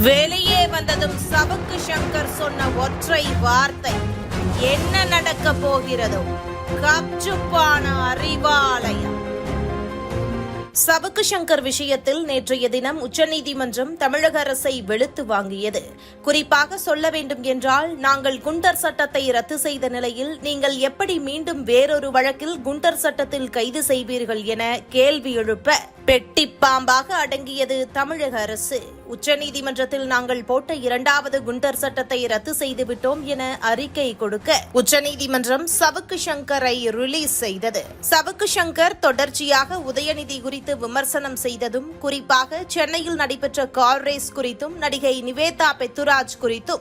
வெளியே வந்ததும் சவுக்கு சங்கர் சொன்ன ஒற்றை வார்த்தை என்ன நடக்க போகிறதோ? கப்சுப்பான அறிவாலயம். சவுக்கு சங்கர் விஷயத்தில் நேற்றைய தினம் உச்சநீதிமன்றம் தமிழக அரசை வெளுத்து வாங்கியது. குறிப்பாக சொல்ல வேண்டும் என்றால் நாங்கள் குண்டர் சட்டத்தை ரத்து செய்த நிலையில் நீங்கள் எப்படி மீண்டும் வேறொரு வழக்கில் குண்டர் சட்டத்தில் கைது செய்வீர்கள் என கேள்வி எழுப்ப பெட்டி பாம்பாக அடங்கியது தமிழக அரசு. உச்சநீதிமன்றத்தில் நாங்கள் போட்ட இரண்டாவது குண்டர் சட்டத்தை ரத்து செய்துவிட்டோம் என அறிக்கை கொடுக்க உச்சநீதிமன்றம் சவுக்கு சங்கரை ரிலீஸ் செய்தது. சவுக்கு சங்கர் தொடர்ச்சியாக உதயநிதி குறித்து விமர்சனம் செய்ததும் குறிப்பாக சென்னையில் நடைபெற்ற கார் ரேஸ் குறித்தும் நடிகை நிவேதா பெத்துராஜ் குறித்தும்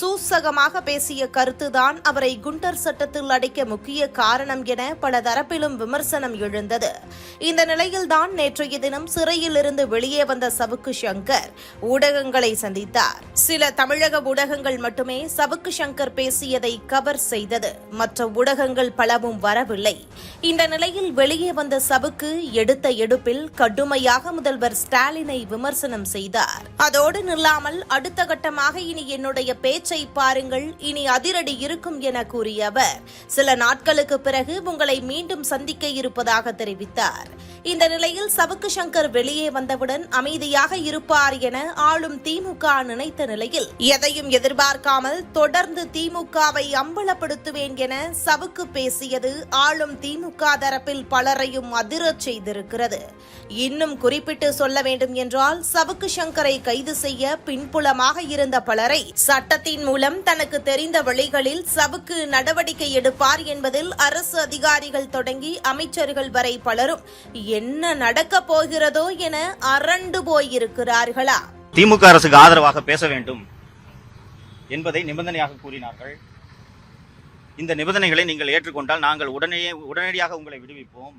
சூசகமாக பேசிய கருத்துதான் அவரை குண்டர் சட்டத்தில் அடைக்க முக்கிய காரணம் என பல தரப்பிலும் விமர்சனம் எழுந்தது. இந்த நிலையில்தான் நேற்றைய தினம் சிறையில் இருந்து வெளியே வந்த சவுக்கு சங்கர் ஊடகங்களை சந்தித்தார். சில தமிழக ஊடகங்கள் மட்டுமே சவுக்கு சங்கர் பேசியதை கவர் செய்தது. மற்ற ஊடகங்கள் பலவும் வரவில்லை. இந்த நிலையில் வெளியே வந்த சவுக்கு எடுத்த எடுப்பில் கடுமையாக முதல்வர் ஸ்டாலினை விமர்சனம் செய்தார். அதோடு நில்லாமல் அடுத்த கட்டமாக இனி என்னுடைய பேச்சை பாருங்கள் இனி அதிரடி இருக்கும் என கூறிய அவர். சில நாட்களுக்கு பிறகு உங்களை மீண்டும் சந்திக்க இருப்பதாக தெரிவித்தார். இந்த நிலையில் சவுக்கு சங்கர் வெளியே வந்தவுடன் அமைதியாக இருப்பார் என ஆளும் திமுக நினைத்த நிலையில் எதையும் எதிர்பார்க்காமல் தொடர்ந்து திமுகவை அம்பலப்படுத்துவேன் என சவுக்கு பேசியது ஆளும் திமுக தரப்பில் பலரையும் அதிரச் செய்திருக்கிறது. இன்னும் குறிப்பிட்டு சொல்ல வேண்டும் என்றால் சவுக்கு சங்கரை கைது செய்ய பின்புலமாக இருந்த பலரை சட்டத்தின் மூலம் தனக்கு தெரிந்த வழிகளில் சவுக்கு நடவடிக்கை எடுப்பார் என்பதில் அரசு அதிகாரிகள் தொடங்கி அமைச்சர்கள் வரை பலரும் என்ன நடக்கப் போகிறதோ என அரண்டு போயிருக்கிறார்களா? திமுக அரசுக்கு ஆதரவாக பேச வேண்டும் என்பதை நிபந்தனையாக கூறினார்கள். இந்த நிபந்தனைகளை நீங்கள் ஏற்றுக்கொண்டால் நாங்கள் உடனே உடனடியாக உங்களை விடுவிப்போம்.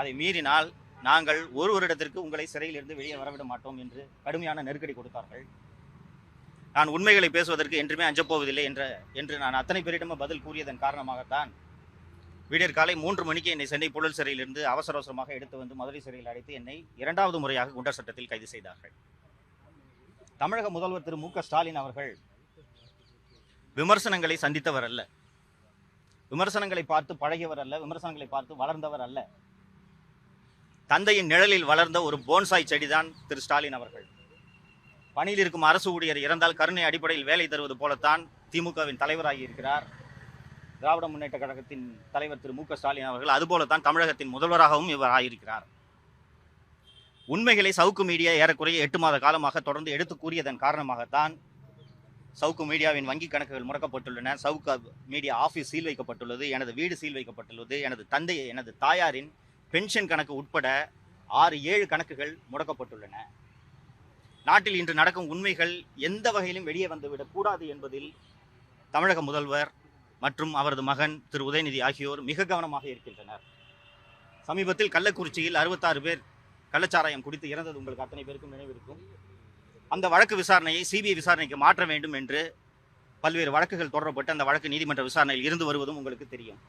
அதை மீறினால் நாங்கள் ஒரு வருடத்திற்கு உங்களை சிறையிலிருந்து வெளியே வரவிட மாட்டோம் என்று கடுமையான நெருக்கடி கொடுத்தார்கள். நான் உண்மைகளை பேசுவதற்கு என்றுமே அஞ்சப்போவதில்லை என்ற என்று நான் அத்தனை பேரிடமும் பதில் கூறியதன் காரணமாகத்தான் விடியற் காலை மூன்று மணிக்கு என்னை சென்னை புழல் சிறையிலிருந்து அவசர அவசரமாக எடுத்து வந்து மதுரை சிறையில் அடைத்து என்னை இரண்டாவது முறையாக குண்டர் சட்டத்தில் கைது செய்தார்கள். தமிழக முதல்வர் திரு மு க ஸ்டாலின் அவர்கள் விமர்சனங்களை சந்தித்தவர் அல்ல. விமர்சனங்களை பார்த்து பழகியவர் அல்ல விமர்சனங்களை பார்த்து வளர்ந்தவர் அல்ல. தந்தையின் நிழலில் வளர்ந்த ஒரு போன்சாய் செடிதான் திரு ஸ்டாலின் அவர்கள். பணியில் இருக்கும் அரசு ஊழியர் இறந்தால் கருணை அடிப்படையில் வேலை தருவது போலத்தான் திமுகவின் தலைவராகி இருக்கிறார். திராவிட முன்னேற்ற கழகத்தின் தலைவர் திரு மு க ஸ்டாலின் அவர்கள் அதுபோலத்தான் தமிழகத்தின் முதல்வராகவும் இவர் ஆகியிருக்கிறார் உண்மைகளை சவுக்கு மீடியா ஏறக்குறைய எட்டு மாத காலமாக தொடர்ந்து எடுத்து கூறியதன் காரணமாகத்தான் சவுக்கு மீடியாவின் வங்கி கணக்குகள் முடக்கப்பட்டுள்ளன. சவுக்கு மீடியா ஆஃபீஸ் சீல் வைக்கப்பட்டுள்ளது. எனது வீடு சீல் வைக்கப்பட்டுள்ளது. எனது தந்தை எனது தாயாரின் பென்ஷன் கணக்கு உட்பட ஆறு ஏழு கணக்குகள் முடக்கப்பட்டுள்ளன. நாட்டில் இன்று நடக்கும் உண்மைகள் எந்த வகையிலும் வெளியே வந்துவிடக்கூடாது என்பதில் தமிழக முதல்வர் மற்றும் அவரது மகன் திரு உதயநிதி ஆகியோர் மிக கவனமாக இருக்கின்றனர். சமீபத்தில் கள்ளக்குறிச்சியில் அறுபத்தாறு பேர் கள்ளச்சாராயம் குடித்து இறந்தது உங்களுக்கு அத்தனை பேருக்கும் நினைவிருக்கும் அந்த வழக்கு விசாரணையை சிபிஐ விசாரணைக்கு மாற்ற வேண்டும் என்று பல்வேறு வழக்குகள் தொடரப்பட்டு அந்த வழக்கு நீதிமன்ற விசாரணையில் இருந்து வருவதும் உங்களுக்கு தெரியும்.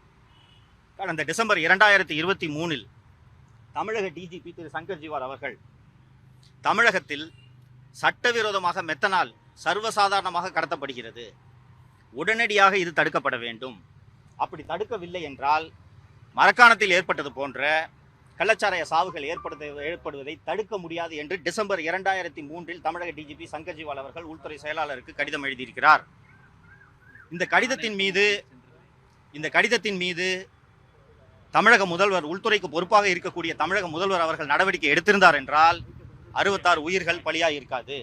கடந்த டிசம்பர் இரண்டாயிரத்தி இருபத்தி மூணில் தமிழக டிஜிபி திரு சங்கர் ஜிவார் அவர்கள் தமிழகத்தில் சட்டவிரோதமாக மெத்தனால் சர்வசாதாரணமாக கடத்தப்படுகிறது. உடனடியாக இது தடுக்கப்பட வேண்டும். அப்படி தடுக்கவில்லை என்றால் மரக்காணத்தில் ஏற்பட்டது போன்ற கள்ளச்சாராய சாவுகள் ஏற்படுத்த ஏற்படுவதை தடுக்க முடியாது என்று டிசம்பர் இரண்டாயிரத்தி மூன்றில் தமிழக டிஜிபி சங்கர்ஜிவால் அவர்கள் உள்துறை செயலாளருக்கு கடிதம் எழுதியிருக்கிறார். இந்த கடிதத்தின் மீது இந்த கடிதத்தின் மீது தமிழக முதல்வர் உள்துறைக்கு பொறுப்பாக இருக்கக்கூடிய தமிழக முதல்வர் அவர்கள் நடவடிக்கை எடுத்திருந்தார் என்றால் அறுபத்தாறு உயிர்கள் பலியாக இருக்காது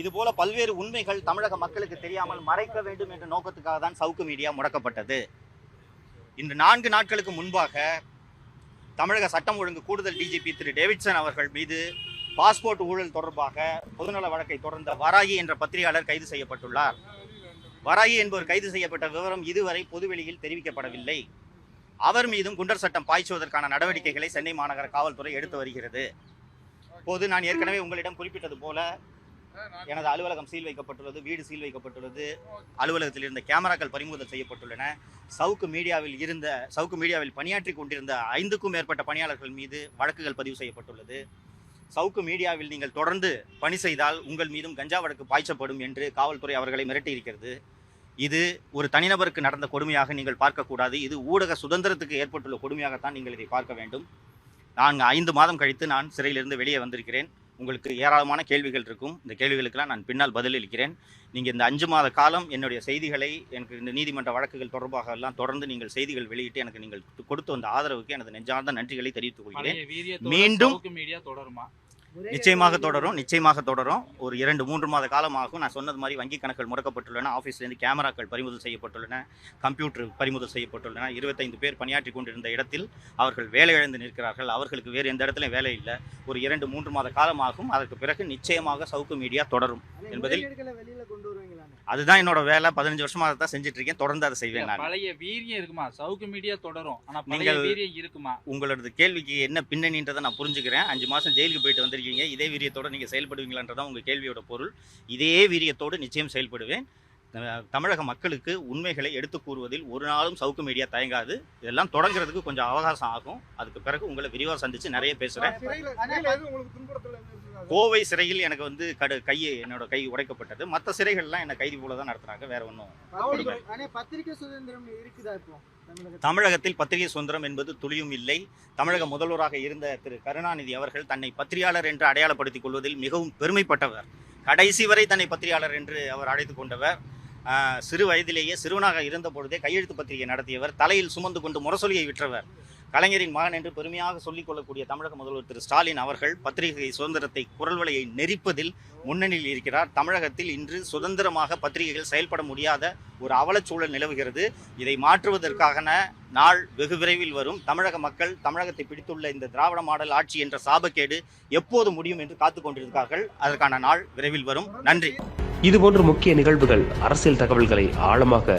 இதுபோல பல்வேறு உண்மைகள் தமிழக மக்களுக்கு தெரியாமல் மறைக்க வேண்டும் என்ற நோக்கத்துக்காக தான் சவுக்கு மீடியா முடக்கப்பட்டது. இன்று நான்கு நாட்களுக்கு முன்பாக தமிழக சட்டம் ஒழுங்கு கூடுதல் டிஜிபி திரு டேவிட்சன் அவர்கள் மீது பாஸ்போர்ட் ஊழல் தொடர்பாக பொதுநல வழக்கை தொடர்ந்த வராகி என்ற பத்திரிகையாளர் கைது செய்யப்பட்டுள்ளார். வராகி என்பவர் கைது செய்யப்பட்ட விவரம் இதுவரை பொதுவெளியில் தெரிவிக்கப்படவில்லை. அவர் மீதும் குண்டர் சட்டம் பாய்ச்சுவதற்கான நடவடிக்கைகளை சென்னை மாநகர காவல்துறை எடுத்து வருகிறது. இப்போது நான் ஏற்கனவே உங்களிடம் குறிப்பிட்டது போல எனது அலுவலகம் சீல் வைக்கப்பட்டுள்ளது வீடு சீல் வைக்கப்பட்டுள்ளது. அலுவலகத்தில் இருந்த கேமராக்கள் பறிமுதல் செய்யப்பட்டுள்ளன. சவுக்கு மீடியாவில் இருந்த சவுக்கு மீடியாவில் பணியாற்றி கொண்டிருந்த ஐந்துக்கும் மேற்பட்ட பணியாளர்கள் மீது வழக்குகள் பதிவு செய்யப்பட்டுள்ளது. சவுக்கு மீடியாவில் நீங்கள் தொடர்ந்து பணி செய்தால் உங்கள் மீதும் கஞ்சா வழக்கு பாய்ச்சப்படும் என்று காவல்துறை அவர்களை மிரட்டியிருக்கிறது. இது ஒரு தனிநபருக்கு நடந்த கொடுமையாக நீங்கள் பார்க்கக்கூடாது. இது ஊடக சுதந்திரத்துக்கு ஏற்பட்டுள்ள கொடுமையாகத்தான் நீங்கள் இதை பார்க்க வேண்டும். நான் ஐந்து மாதம் கழித்து நான் சிறையிலிருந்து வெளியே வந்திருக்கிறேன். உங்களுக்கு ஏராளமான கேள்விகள் இருக்கும். இந்த கேள்விகளுக்கெல்லாம் நான் பின்னால் பதிலளிக்கிறேன் நீங்கள் இந்த அஞ்சு மாத காலம் என்னுடைய செய்திகளை எனக்கு இந்த நீதிமன்ற வழக்குகள் தொடர்பாக எல்லாம் தொடர்ந்து நீங்கள் செய்திகள் வெளியிட்டு எனக்கு நீங்கள் கொடுத்து வந்த ஆதரவுக்கு எனது நெஞ்சார்ந்த நன்றிகளை தெரிவித்துக் கொள்கிறேன். மீண்டும் மீடியா தொடருமா? நிச்சயமாக தொடரும் நிச்சயமாக தொடரும். ஒரு இரண்டு மூன்று மாத காலமாகும். நான் சொன்னது மாதிரி வங்கி கணக்குகள் முடக்கப்பட்டுள்ளன. ஆஃபீஸ்லேருந்து கேமராக்கள் பறிமுதல் செய்யப்பட்டுள்ளன. கம்ப்யூட்டர் பறிமுதல் செய்யப்பட்டுள்ளன. இருபத்தைந்து பேர் பணியாற்றி கொண்டிருந்த இடத்தில் அவர்கள் வேலை இழந்து நிற்கிறார்கள். அவர்களுக்கு வேறு எந்த இடத்துலையும் வேலை இல்லை. ஒரு இரண்டு மூன்று மாத காலமாகும். அதற்கு பிறகு நிச்சயமாக சவுக்கு மீடியா தொடரும் என்பதில் அதுதான் என்னோட வேலை. பதினஞ்சு வருஷமா அதை தான் செஞ்சுட்டு இருக்கேன் தொடர்ந்து அதை செய்வேன் நான். பழைய வீரியம் இருக்குமா? சவுக்கு மீடியா தொடரும். ஆனா பழைய நீங்கள் வீரியம் இருக்குமா? உங்களோட கேள்விக்கு என்ன பின்னணின்றதை நான் புரிஞ்சுக்கிறேன். அஞ்சு மாதம் ஜெயிலுக்கு போயிட்டு வந்திருக்கீங்க. இதே வீரியத்தோடு நீங்கள் செயல்படுவீங்களான்றதான் உங்கள் கேள்வியோட பொருள். இதே வீரியத்தோடு நிச்சயம் செயல்படுவேன். தமிழக மக்களுக்கு உண்மைகளை எடுத்து கூறுவதில் ஒரு நாளும் சவுக்கு மீடியா தயங்காது. இதெல்லாம் தொடங்குறதுக்கு கொஞ்சம் அவகாசம் ஆகும். அதுக்கு பிறகு உங்களை விரிவாக சந்திச்சு நிறைய பேசுகிறேன் கோவை சிறையில் எனக்கு வந்து கடு கையை என்னோட கை உடைக்கப்பட்டது. மற்ற சிறைகள்லாம் என்னை கைதி போல தான் நடத்துனாங்க வேற ஒன்றும் பத்திரிகை சுதந்திரம் இருக்குதா இப்போ தமிழகத்துல? பத்திரிகை சுதந்திரம் என்பது துளியும் இல்லை. தமிழக முதல்வராக இருந்த திரு கருணாநிதி அவர்கள் தன்னை பத்திரிகையாளர் என்று அடையாளப்படுத்திக் கொள்வதில் மிகவும் பெருமைப்பட்டவர். கடைசி வரை தன்னை பத்திரிகையாளர் என்று அவர் அழைத்துக் கொண்டவர். ஆஹ், சிறு வயதிலேயே சிறுவனாக இருந்த பொழுதே கையெழுத்து பத்திரிகை நடத்தியவர். தலையில் சுமந்து கொண்டு முரசொலியை விற்றவர். கலைஞரின் மகன் என்று பெருமையாக சொல்லிக் கொள்ளக்கூடிய தமிழக முதல்வர் திரு ஸ்டாலின் அவர்கள் பத்திரிகை சுதந்திரத்தை குரல் வலையை நெரிப்பதில் முன்னணியில் இருக்கிறார். தமிழகத்தில் இன்று சுதந்திரமாக பத்திரிகைகள் செயல்பட முடியாத ஒரு அவலச்சூழல் நிலவுகிறது. இதை மாற்றுவதற்கான நாள் வெகு விரைவில் வரும். தமிழக மக்கள் தமிழகத்தை பிடித்துள்ள இந்த திராவிட மாடல் ஆட்சி என்ற சாபக்கேடு எப்போது முடியும் என்று காத்து கொண்டிருக்கிறார்கள் அதற்கான நாள் விரைவில் வரும். நன்றி. இதுபோன்ற முக்கிய நிகழ்வுகள் அரசியல் தகவல்களை ஆழமாக